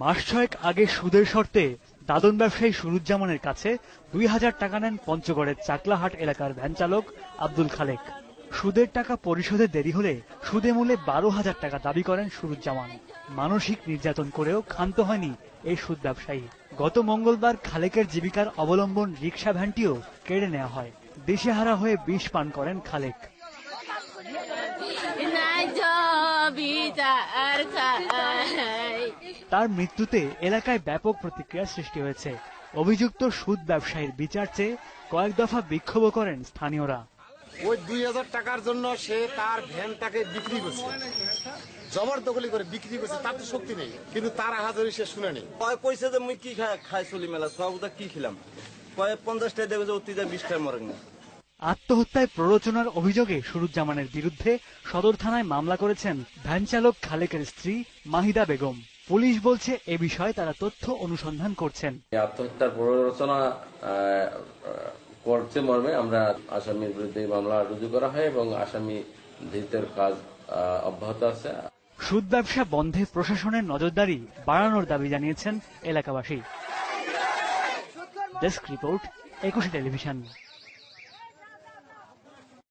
মাস ছয়েক আগে সুদের শর্তে দাদন ব্যবসায়ী সুরুজ্জামানের কাছে দুই হাজার টাকা নেন পঞ্চগড়ের চাকলাহাট এলাকার ভ্যান চালক আব্দুল খালেক। সুদের টাকা পরিশোধে দেরি হলে সুদে মূল্যে বারো হাজার টাকা দাবি করেন সুরুজ্জামান। মানসিক নির্যাতন করেও ক্ষান্ত হয়নি এই সুদ ব্যবসায়ী। গত মঙ্গলবার খালেকের জীবিকার অবলম্বন রিক্সা ভ্যানটিও কেড়ে নেওয়া হয়। দিশেহারা হয়ে বিষ পান করেন খালেক। তার মৃত্যুতে এলাকায় ব্যাপক প্রতিক্রিয়া সৃষ্টি হয়েছে। অভিযুক্ত সুদ ব্যবসায়ীর বিচার চেয়ে কয়েক দফা বিক্ষোভ করেন স্থানীয়রা। ওই দুই হাজার টাকার জন্য সে তার ভ্যানটাকে বিক্রি করছে। জবরদখলি করে বিক্রি করছে তার তো শক্তি নেই কিন্তু তার হাজারি সে শুনেনি কয় পয়সা যে মুই কি খাই খাই চলি মেলা সবটা কি খেলাম? কয় পঞ্চাশ টাকা দেবে যে অতি যা বিশ টাকা মরেন। না আত্মহত্যায় প্ররোচনার অভিযোগে সুরুজ্জামানের বিরুদ্ধে সদর থানায় মামলা করেছেন ভ্যান চালক খালেকের স্ত্রী মাহিদা বেগম। পুলিশ বলছে এ বিষয়ে তারা তথ্য অনুসন্ধান করছেন। আত্মহত্যার প্ররোচনা করছে মর্মে আমরা আসামির বিরুদ্ধে মামলা রুজু করা হয় এবং আসামি ধৃতের কাজ অব্যাহত আছে। সুদ ব্যবসা বন্ধে প্রশাসনের নজরদারি বাড়ানোর দাবি জানিয়েছেন এলাকাবাসী। Desk report Ekushey television.